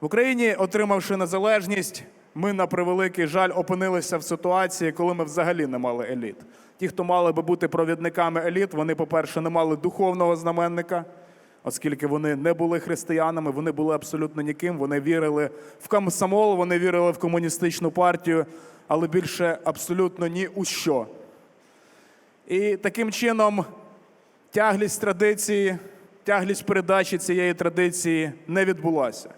В Україні, отримавши незалежність, ми на превеликий жаль опинилися в ситуації, коли ми взагалі не мали еліт. Ті, хто мали би бути провідниками еліт, вони, по-перше, не мали духовного знаменника, оскільки вони не були християнами, вони були абсолютно ніким. Вони вірили в комсомол, вони вірили в комуністичну партію, але більше абсолютно ні у що. І таким чином тяглість традиції, тяглість передачі цієї традиції не відбулася.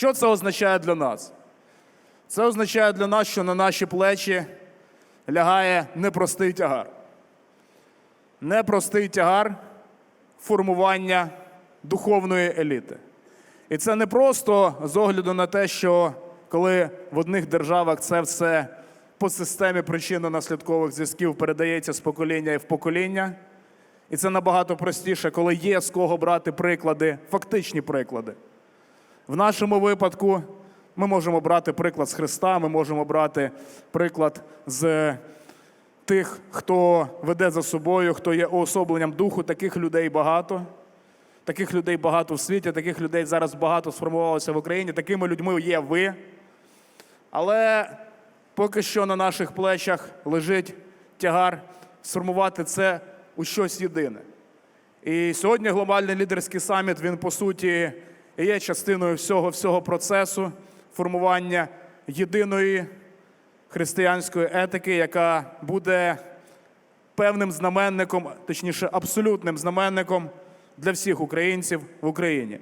Що це означає для нас? Це означає для нас, що на наші плечі лягає непростий тягар. Непростий тягар формування духовної еліти. І це не просто з огляду на те, що коли в одних державах це все по системі причинно-наслідкових зв'язків передається з покоління в покоління. І це набагато простіше, коли є з кого брати приклади, фактичні приклади. В нашому випадку ми можемо брати приклад з Христа, ми можемо брати приклад з тих, хто веде за собою, хто є уособленням духу. Таких людей багато. Таких людей багато в світі, таких людей зараз багато сформувалося в Україні. Такими людьми є ви. Але поки що на наших плечах лежить тягар сформувати це у щось єдине. І сьогодні глобальний лідерський саміт він по суті і є частиною всього всього процесу формування єдиної християнської етики, яка буде певним знаменником, точніше, абсолютним знаменником для всіх українців в Україні.